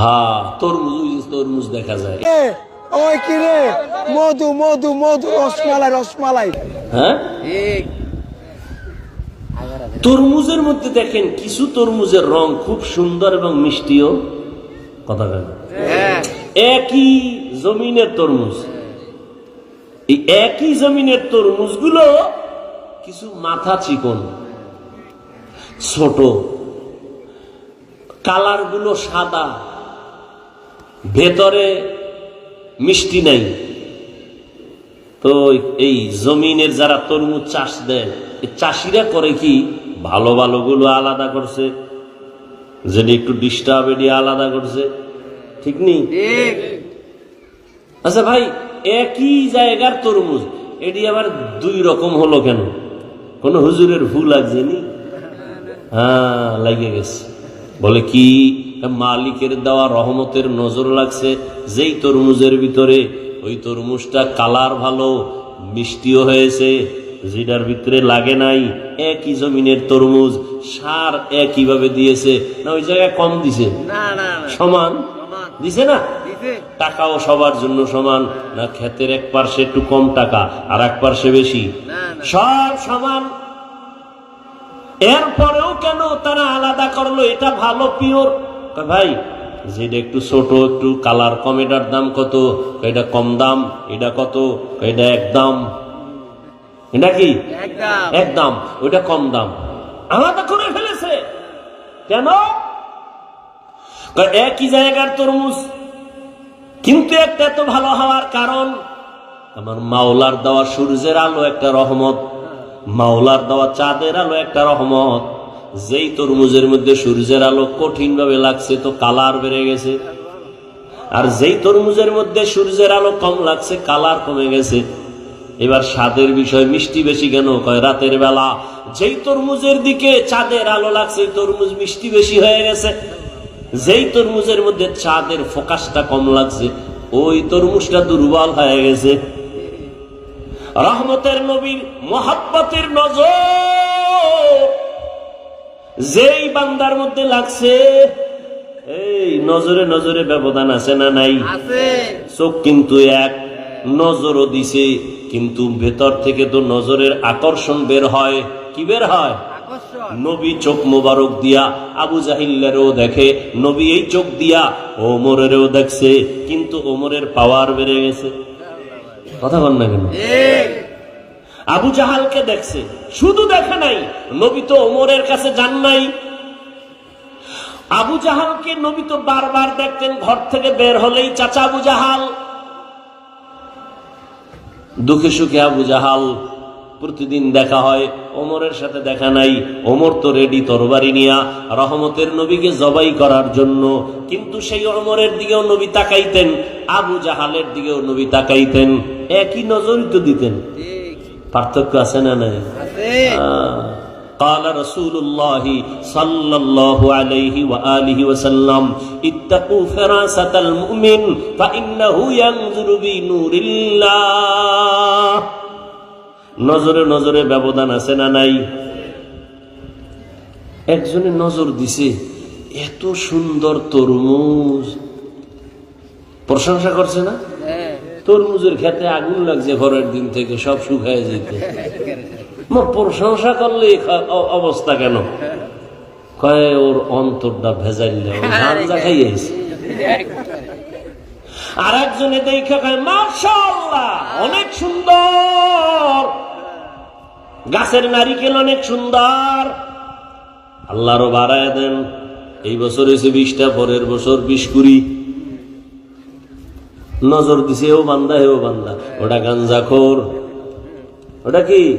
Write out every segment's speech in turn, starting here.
হ্যাঁ। তরমুজ তরমুজ দেখা যায়। ওই কি রে? মধু মধু মধু রসমালাই রসমালাই। হ্যাঁ? তরমুজের মধ্যে দেখেন কিছু তরমুজের রং খুব সুন্দর এবং মিষ্টিও। কথা বলেন একই জমিনের তরমুজ। এই একই জমিনের তরমুজগুলো কিছু মাথা চিকন ছোট। কালারগুলো সাদা। ভেতরে মিষ্টি নাই। তো এই জমিনের যারা তরমুজ চাষ দেয় চাষিরা করে কি? ভালো ভালো গুলো আলাদা করছে যেটা একটু ডিস্টার্ব এটি আলাদা করছে। ঠিক নেই? আচ্ছা ভাই একই জায়গার তরমুজ এটি আবার দুই রকম হলো কেন? কোন হুজুরের ভুল লাগছে নি? হ্যাঁ লাগে গেছে। বলে কি? মালিকের দেওয়া রহমতের নজর লাগছে। যেই তরমুজের ভিতরে ওই তরমুজটা কালার ভালো মিষ্টিও হয়েছে যেটার ভিতরে লাগে নাই একই জমিনের তরমুজ সার একই ভাবে দিয়েছে। না ওই জায়গায় কম দিছে? সমান? দিছে না? টাকাও সবার জন্য সমান। না ক্ষেতের এক পার্শ্বে একটু কম টাকা আর এক পার্শ্বে বেশি সব সমান। এরপরেও কেন তারা আলাদা করল? এটা ভালো পিওর। ভাই যেটা একটু ছোট একটু কালার কম এটার দাম কত? এটা কম দাম এটা কত? এটা এক দাম। এটা কি? একদম এক দাম ওইটা কম দাম। আলাদা করে ফেলেছে। কেন? একই জায়গার তরমুজ। কিন্তু একটা এত ভালো হওয়ার কারণ আমার মাওলার দেওয়া সূর্যের আলো একটা রহমত। মাওলার দেওয়া চাঁদের আলো একটা রহমত। যেই তরমুজের মধ্যে সূর্যের আলো কঠিন ভাবে লাগছে তো কালার বেড়ে গেছে। আর যেই তরমুজের মধ্যে সূর্যের আলো কম লাগছে, কালার কমে গেছে। এবার স্বাদের বিষয় মিষ্টি বেশি কেন? কয়, রাতের বেলা। যেই তরমুজের দিকে চাঁদের আলো লাগছে, তরমুজ মিষ্টি বেশি হয়ে গেছে। যেই তরমুজের মধ্যে চাঁদের ফোকাসটা কম লাগছে, ওই তরমুজটা দুর্বল হয়ে গেছে। রহমতের নবীর মহাব্বতের নজর। যেই বান্দার মধ্যে লাগছে এই নজরে নজরে ব্যবধান আছে না নাই? চোখ কিন্তু এক নজরও দিছে কিন্তু ভেতর থেকে তো নজরের আকর্ষণ বের হয়। কি বের হয়? নবী চোখ মোবারক দিয়া আবু জাহিল্লারও দেখে নবী এই চোখ দিয়া ওমরেরও দেখছে কিন্তু ওমরের পাওয়ার বেড়ে গেছে। কথা বল না কেন? আবু জাহালকে দেখছে। শুধু দেখে নাই, নবী তো ওমরের কাছে যান নাই। আবু জাহালকে নবী তো বারবার দেখতেন, ঘর থেকে বের হলেই চাচা আবু জাহাল। দুঃখে সুখে আবু জাহাল প্রতিদিন দেখা হয় ওমরের সাথে দেখা নাই ওমর তো রেডি তরবারি নিয়া রহমতের নবীকে জবাই করার জন্য কিন্তু সেই ওমরের দিকেও নবী তাকাইতেন আবু জাহালের দিকেও নবী তাকাইতেন একই নজরই তো দিতেন ঠিক পার্থক্য আছে না নাই আছে قال رسول الله صلى الله عليه وآله وسلم اتقوا فراسة المؤمن فإنه ينظر بنور الله নজরে নজরে ব্যবধান আছে না নাই? একজনের নজর দিছে এত সুন্দর তরমুজ। প্রশংসা করছে না? হ্যাঁ। তরমুজের খেতে আগুন লাগছে ঘরের দিন থেকে সব শুকায় যেতে। প্রশংসা করলে অবস্থা কেন? কয়ে ওর অন্তরটা ভেজাইলে গাঞ্জা খাইয়েছে আর একজনে দেখে কয় মার্শাল্লাহ অনেক সুন্দর। গাছের নারিকেল অনেক সুন্দর। আল্লাহরও বাড়ায় দেন, এই বছর এসে বিশটা, পরের বছর বিশ কুড়ি। নজর দিছে, ও বান্দা হেও বান্দা। ওটা গাঞ্জা খোর। ওটা কি?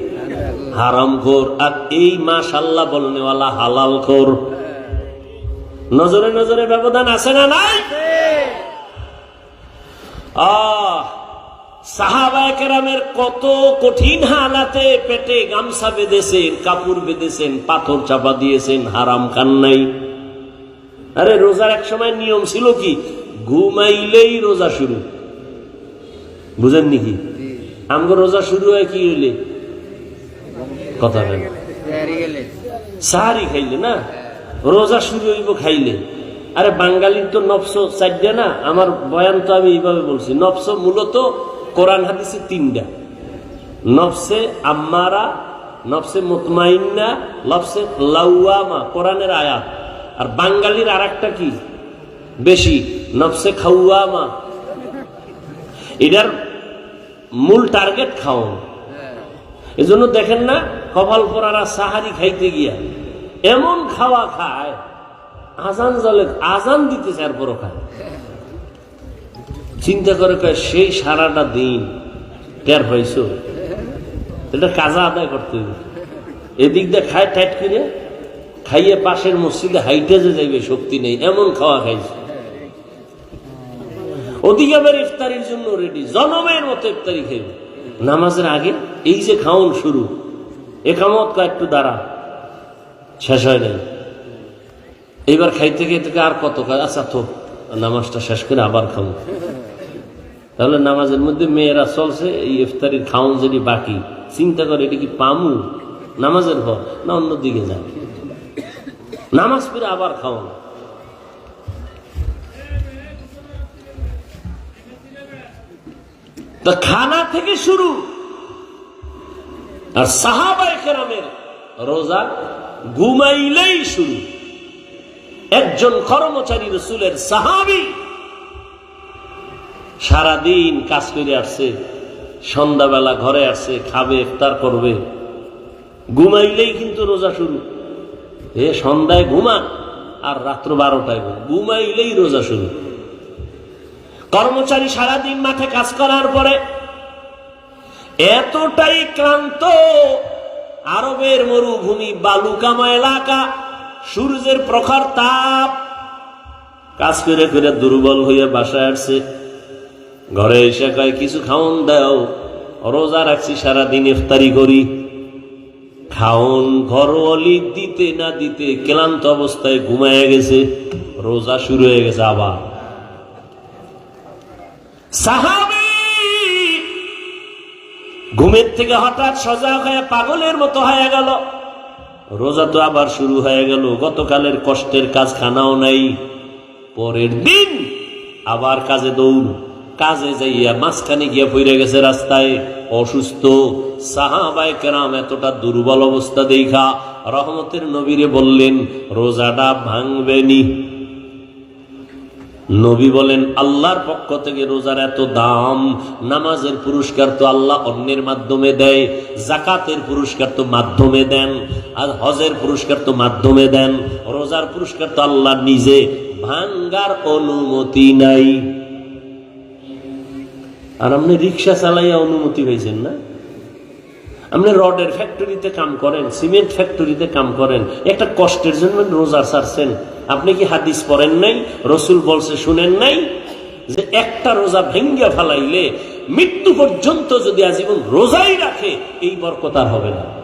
হারাম খোর। আর এই মাশাল্লাহ বলনেওয়ালা হালাল খোর। নজরে নজরে ব্যবধান আছে না নাই? আহ! সাহাবায়ে কেরামের কত কঠিন হালাতে পেটে গামছা বেঁধেছেন কাপড় বেঁধেছেন পাথর চাপা দিয়েছেন হারাম খান নাই আরে রোজার এক সময় নিয়ম ছিল কি? ঘুমাইলেই রোজা শুরু। বুঝেননি কি? আমগো রোজা শুরু হয় কি হইলে? কথা নেন সাহারি খাইলে না? রোজা শুরু হইব খাইলে। আরে বাঙালির তো নফস চারটে না? আমার বয়ান তো আমি এইভাবে বলছি। নফস মূলত কোরআন হাদিসে তিনটা। নফসে আম্মারা, নফসে মুতমাইন্না, নফসে লাউয়ামা, কোরআনের আয়াত। আর বাঙালির আর একটা কি? বেশি, নফসে খাউয়ামা। এটার মূল টার্গেট খাওয়ান। এজন্য দেখেন না, কপাল পরারা সাহারি খাইতে গিয়া এমন খাওয়া খায়, আজান জলে আজান দিতেছে আর পরও খায় চিন্তা করে কয়, সেই সারাটা দিন টের হয়েছ এটা কাজা আদায় করতে হবে এদিক দিয়ে খায় টাইট করে খাইয়ে পাশের মসজিদে হাইটে যে যাইবে, শক্তি নেই, এমন খাওয়া খাইছে। ওদিকে আবার ইফতারির জন্য রেডি জনমের মতো ইফতারি খাইবে। নামাজের আগে এই যে খাওন শুরু একামত কয়েকটু দাঁড়া, শেষ হয় নাই। এইবার খাইতে খাইতে আর কত কাজ আচ্ছা তো নামাজটা শেষ করে আবার খাব তাহলে নামাজের মধ্যে মেয়েরা চলছে, এই ইফতারির খাওন যদি বাকি, চিন্তা করে এটা কি পামু? নামাজের পর না অন্যদিকে যায়? নামাজ পড়ে আবার খাওয়ান তো খানা থেকে শুরু। আর সাহাবায় কেরামের রোজা ঘুমাইলেই শুরু। একজন কর্মচারী রসুলের সাহাবি সারাদিন কাজ করে আসছে, সন্ধ্যাবেলা ঘরে আসছে, খাবে, ইফতার করবে। ঘুমাইলেই কিন্তু রোজা শুরু। এ সন্ধ্যায় ঘুমা আর রাত্র বারোটায় ঘুম। ঘুমাইলেই রোজা শুরু। কর্মচারী সারাদিন মাঠে কাজ করার পরে এতটাই ক্লান্ত, আরবের মরুভূমি বালুকামা এলাকা, সূর্যের প্রখর তাপ। কাজ করে করে দুর্বল হয়ে বাসায় আসছে। ঘরে এসে কয়, কিছু খাওন দাও, রোজা রাখছি, সারাদিন ইফতারি করি। খাওন ঘরওয়ালি দিতে না দিতে ক্লান্ত অবস্থায় ঘুমায় গেছে, রোজা শুরু হয়ে গেছে আবার। ঘুমের থেকে হঠাৎ সজাগ হয়ে পাগলের মতো হয়ে গেল। রোজা তো আবার শুরু হয়ে গেল, গতকালের কষ্টের কাজ খানাও নাই, পরের দিন আবার কাজে দৌড়। কাজে যাইয়া মাঝখানে গিয়া পড়ে গেছে রাস্তায়। অসুস্থ সাহাবাই কেরাম এতটা দুর্বল অবস্থা দেখা, রহমতের নবীরে বললেন, রোজাটা ভাঙবেনি। নবী বলেন, আল্লাহর পক্ষ থেকে রোজার এত দাম, নামাজের পুরস্কার তো আল্লাহ অন্যের মাধ্যমে দেয় জাকাতের পুরস্কার তো মাধ্যমে দেন, আর হজের পুরস্কার তো মাধ্যমে দেন। রোজার পুরস্কার তো আল্লাহ নিজে ভাঙ্গার অনুমতি নাই। আর আপনি রিক্সা চালাইয়া অনুমতি হয়েছেন না? আপনি রডের ফ্যাক্টরিতে কাম করেন সিমেন্ট ফ্যাক্টরিতে কাম করেন, একটা কষ্টের জন্য রোজা সারছেন। আপনি কি হাদিস পড়েন নাই? রসুল বলছে, শুনেন নাই? যে একটা রোজা ভেঙ্গিয়া ফালাইলে মৃত্যু পর্যন্ত যদি আজীবন রোজাই রাখে, এই বরকতার হবে না।